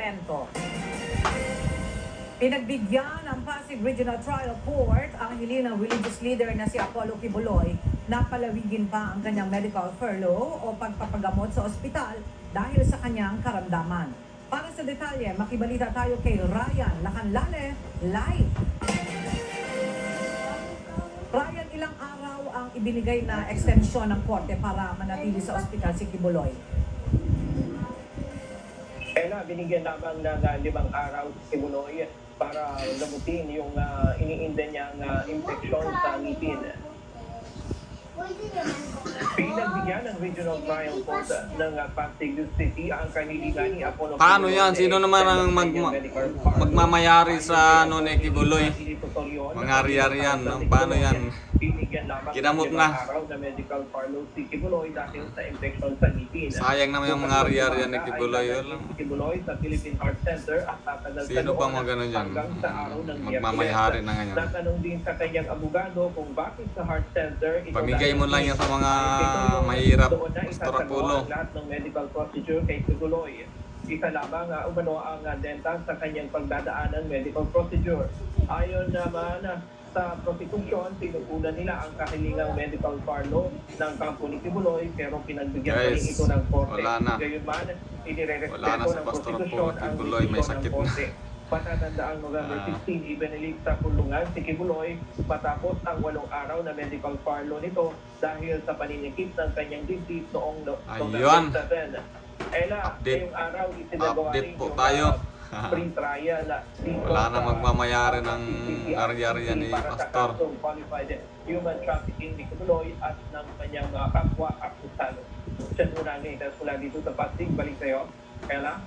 segmento. Pinagbigyan ng Pasig Regional Trial Court ang hiling ng religious leader na si Apollo Kibuloy na palawigin pa ang kanyang medical furlough o pagpapagamot sa ospital dahil sa kanyang karamdaman. Para sa detalye, makibalita tayo kay Ryan Lacanlale live. Ryan, ilang araw ang ibinigay na extension ng korte para manatili sa ospital si Kibuloy? Kaya binigyan lamang ng uh, limang araw si Munoy para lamutin yung uh, iniinda niyang uh, infeksyon sa ngipin. Pinagbigyan ng Regional Trial Court ng uh, Pasig City ang kaniligan ni Apollo Paano yan? Sino naman ang mag- magmamayari sa ano ni Kibuloy? Ari-ari yan, no? Paano yan? Ng na. araw na medical si Kibuloy dahil sa infection sa ngipin. Sayang naman yung mga ari-ari yan ni Kibuloy. Kibuloy sa Philippine Heart Center at tatagal Sino mga ganun dyan? hanggang sa araw ng Magmamayari na ngayon. Natanong din sa kanyang abogado kung bakit sa Heart Center ito Pamigay mo lang yan sa mga mahirap. ang lahat ng medical procedure kay Kibuloy. Isa lamang uh, umano ang uh, dental sa kanyang pagdadaanan medical procedure. Ayon naman uh, sa prosecution, pinupunan nila ang kahilingang medical furlough ng kampo ni Kibuloy pero pinagbigyan pa rin ito ng korte. wala na. Gayunman, Wala na ng Pastor ang Kibuloy, may sakit na. Patatandaan November Ah. 16, ibinilig sa kulungan si Kibuloy matapos ang walong araw na medical furlough nito dahil sa paninikip ng kanyang dibdib noong. November 7. Ella, Update. ngayong araw isinagawa Update rin po yung, tayo. Free trial ah, dito Wala na magmamayari ng PCCRC ari-ari yan ni Pastor. qualified human trafficking ni Kibuloy at ng kanyang uh, kapwa akusado. Siya muna ngayon, mula dito sa Pasig, balik sa'yo. Ella?